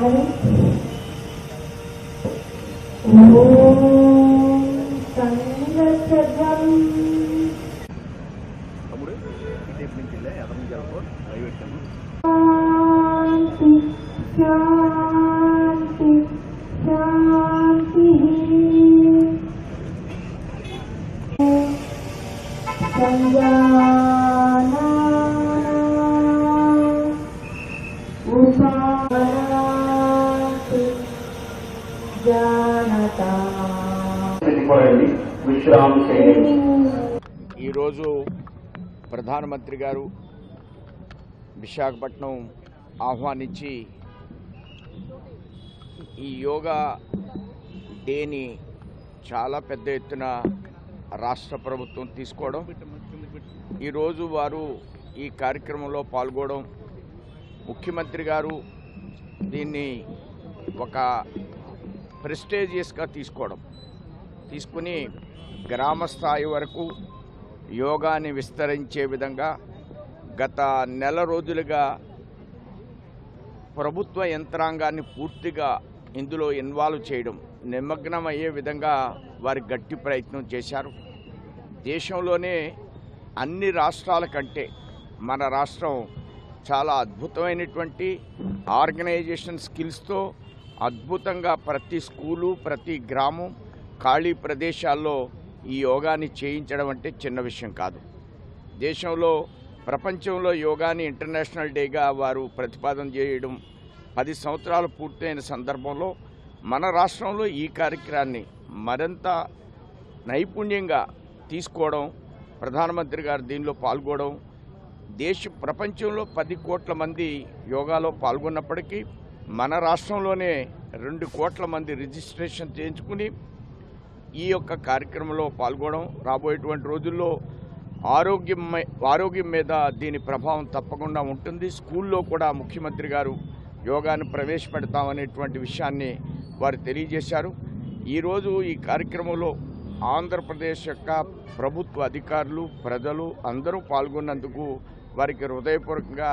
Amém. ఈరోజు ప్రధానమంత్రి గారు విశాఖపట్నం ఆహ్వానించి ఈ యోగా డేని చాలా పెద్ద ఎత్తున రాష్ట్ర ప్రభుత్వం తీసుకోవడం ఈరోజు వారు ఈ కార్యక్రమంలో పాల్గొనడం ముఖ్యమంత్రి గారు దీన్ని ఒక ప్రెస్టేజియస్గా తీసుకోవడం. తీసుకుని గ్రామ స్థాయి వరకు యోగాని విస్తరించే విధంగా గత నెల రోజులుగా ప్రభుత్వ యంత్రాంగాన్ని పూర్తిగా ఇందులో ఇన్వాల్వ్ చేయడం నిమగ్నం అయ్యే విధంగా వారి గట్టి ప్రయత్నం చేశారు. దేశంలోనే అన్ని రాష్ట్రాల కంటే మన రాష్ట్రం చాలా అద్భుతమైనటువంటి ఆర్గనైజేషన్ స్కిల్స్తో అద్భుతంగా ప్రతి స్కూలు ప్రతి గ్రామం ఖాళీ ప్రదేశాల్లో ఈ యోగాని చేయించడం అంటే చిన్న విషయం కాదు. దేశంలో ప్రపంచంలో యోగాని ఇంటర్నేషనల్ డేగా వారు ప్రతిపాదన చేయడం పది సంవత్సరాలు పూర్తయిన సందర్భంలో మన రాష్ట్రంలో ఈ కార్యక్రమాన్ని మరింత నైపుణ్యంగా తీసుకోవడం ప్రధానమంత్రి గారు దీనిలో పాల్గొనడం దేశ ప్రపంచంలో పది కోట్ల మంది యోగాలో పాల్గొన్నప్పటికీ మన రాష్ట్రంలోనే రెండు కోట్ల మంది రిజిస్ట్రేషన్ చేయించుకుని ఈ యొక్క కార్యక్రమంలో పాల్గొనడం రాబోయేటువంటి రోజుల్లో ఆరోగ్యం ఆరోగ్యం మీద దీని ప్రభావం తప్పకుండా ఉంటుంది. స్కూల్లో కూడా ముఖ్యమంత్రి గారు యోగాను ప్రవేశపెడతామనేటువంటి విషయాన్ని వారు తెలియజేశారు. ఈరోజు ఈ కార్యక్రమంలో ఆంధ్రప్రదేశ్ యొక్క ప్రభుత్వ అధికారులు ప్రజలు అందరూ పాల్గొన్నందుకు వారికి హృదయపూర్వకంగా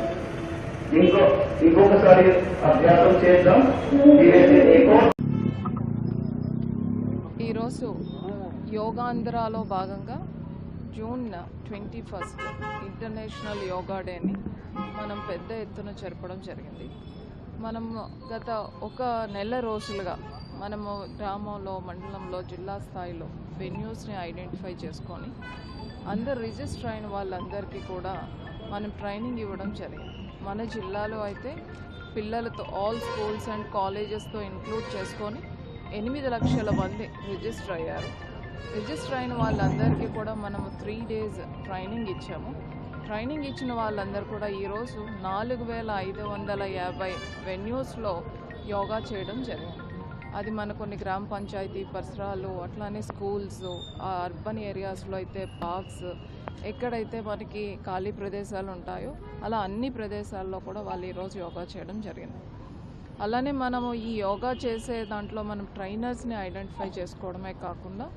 ఇంకో ఇంకొకసారి అభ్యాసం చేద్దాం. ఈరోజు యోగాంధ్రాలో భాగంగా June twenty first international yoga డేని మనం పెద్ద ఎత్తున జరపడం జరిగింది. మనం గత ఒక నెల రోజులుగా మనము గ్రామంలో మండలంలో జిల్లా స్థాయిలో వెన్యూస్ని ఐడెంటిఫై చేసుకొని అందరు రిజిస్టర్ అయిన వాళ్ళందరికీ కూడా మనం ట్రైనింగ్ ఇవ్వడం జరిగింది. మన జిల్లాలో అయితే పిల్లలతో ఆల్ స్కూల్స్ అండ్ కాలేజెస్తో ఇంక్లూడ్ చేసుకొని ఎనిమిది లక్షల మంది రిజిస్టర్ అయ్యారు. రిజిస్టర్ అయిన వాళ్ళందరికీ కూడా మనము త్రీ డేస్ ట్రైనింగ్ ఇచ్చాము. ట్రైనింగ్ ఇచ్చిన వాళ్ళందరూ కూడా ఈరోజు నాలుగు వేల ఐదు వందల యాభై వెన్యూస్లో యోగా చేయడం జరిగింది. అది మన కొన్ని గ్రామ పంచాయతీ పరిసరాలు అట్లానే స్కూల్స్ ఆ అర్బన్ ఏరియాస్లో అయితే పార్క్స్ ఎక్కడైతే మనకి ఖాళీ ప్రదేశాలు ఉంటాయో అలా అన్ని ప్రదేశాల్లో కూడా వాళ్ళు ఈరోజు యోగా చేయడం జరిగింది. అలానే మనము ఈ యోగా చేసే దాంట్లో మనం ట్రైనర్స్ని ఐడెంటిఫై చేసుకోవడమే కాకుండా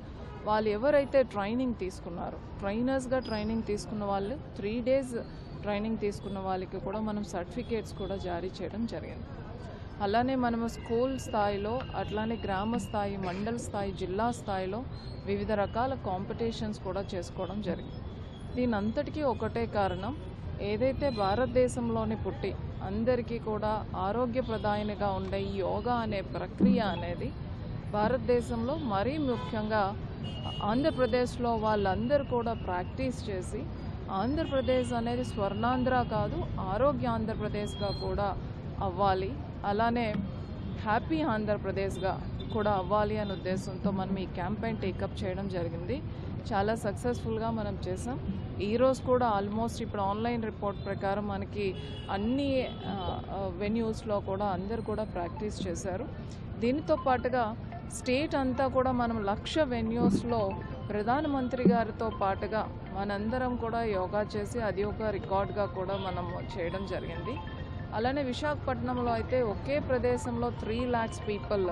వాళ్ళు ఎవరైతే ట్రైనింగ్ తీసుకున్నారో ట్రైనర్స్గా ట్రైనింగ్ తీసుకున్న వాళ్ళు త్రీ డేస్ ట్రైనింగ్ తీసుకున్న వాళ్ళకి కూడా మనం సర్టిఫికేట్స్ కూడా జారీ చేయడం జరిగింది. అలానే మనము స్కూల్ స్థాయిలో అట్లానే గ్రామ స్థాయి మండల స్థాయి జిల్లా స్థాయిలో వివిధ రకాల కాంపిటీషన్స్ కూడా చేసుకోవడం జరిగింది. దీని అంతటికీ ఒకటే కారణం ఏదైతే భారతదేశంలోని పుట్టి అందరికీ కూడా ఆరోగ్యప్రదాయనిగా ఉండే ఈ యోగా అనే ప్రక్రియ అనేది భారతదేశంలో మరీ ముఖ్యంగా ఆంధ్రప్రదేశ్లో వాళ్ళందరూ కూడా ప్రాక్టీస్ చేసి ఆంధ్రప్రదేశ్ అనేది స్వర్ణాంధ్ర కాదు ఆరోగ్య ఆంధ్రప్రదేశ్గా కూడా అవ్వాలి. అలానే హ్యాపీ ఆంధ్రప్రదేశ్గా కూడా అవ్వాలి అనే ఉద్దేశంతో మనం ఈ క్యాంపెయిన్ టేకప్ చేయడం జరిగింది. చాలా సక్సెస్ఫుల్గా మనం చేసాం ఈరోజు కూడా ఆల్మోస్ట్ ఇప్పుడు ఆన్లైన్ రిపోర్ట్ ప్రకారం మనకి అన్ని వెన్యూస్లో కూడా అందరు కూడా ప్రాక్టీస్ చేశారు. దీనితో పాటుగా స్టేట్ అంతా కూడా మనం లక్ష వెన్యూస్లో ప్రధానమంత్రి గారితో పాటుగా మనందరం కూడా యోగా చేసి అది ఒక రికార్డ్గా కూడా మనం చేయడం జరిగింది. అలానే విశాఖపట్నంలో అయితే ఒకే ప్రదేశంలో త్రీ ల్యాక్స్ పీపుల్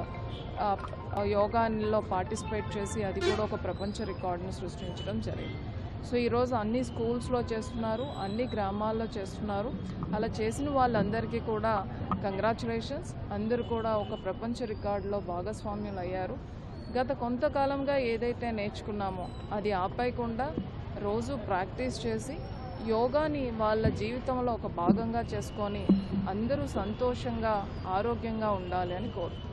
యోగాలో పార్టిసిపేట్ చేసి అది కూడా ఒక ప్రపంచ రికార్డును సృష్టించడం జరిగింది. సో ఈరోజు అన్ని స్కూల్స్లో చేస్తున్నారు అన్ని గ్రామాల్లో చేస్తున్నారు. అలా చేసిన వాళ్ళందరికీ కూడా కంగ్రాచులేషన్స్ అందరూ కూడా ఒక ప్రపంచ రికార్డులో భాగస్వామ్యులు అయ్యారు గత కొంతకాలంగా ఏదైతే నేర్చుకున్నామో అది ఆపేయకుండా రోజు ప్రాక్టీస్ చేసి యోగాని వాళ్ళ జీవితంలో ఒక భాగంగా చేసుకొని అందరూ సంతోషంగా ఆరోగ్యంగా ఉండాలి అని కోరుతున్నాను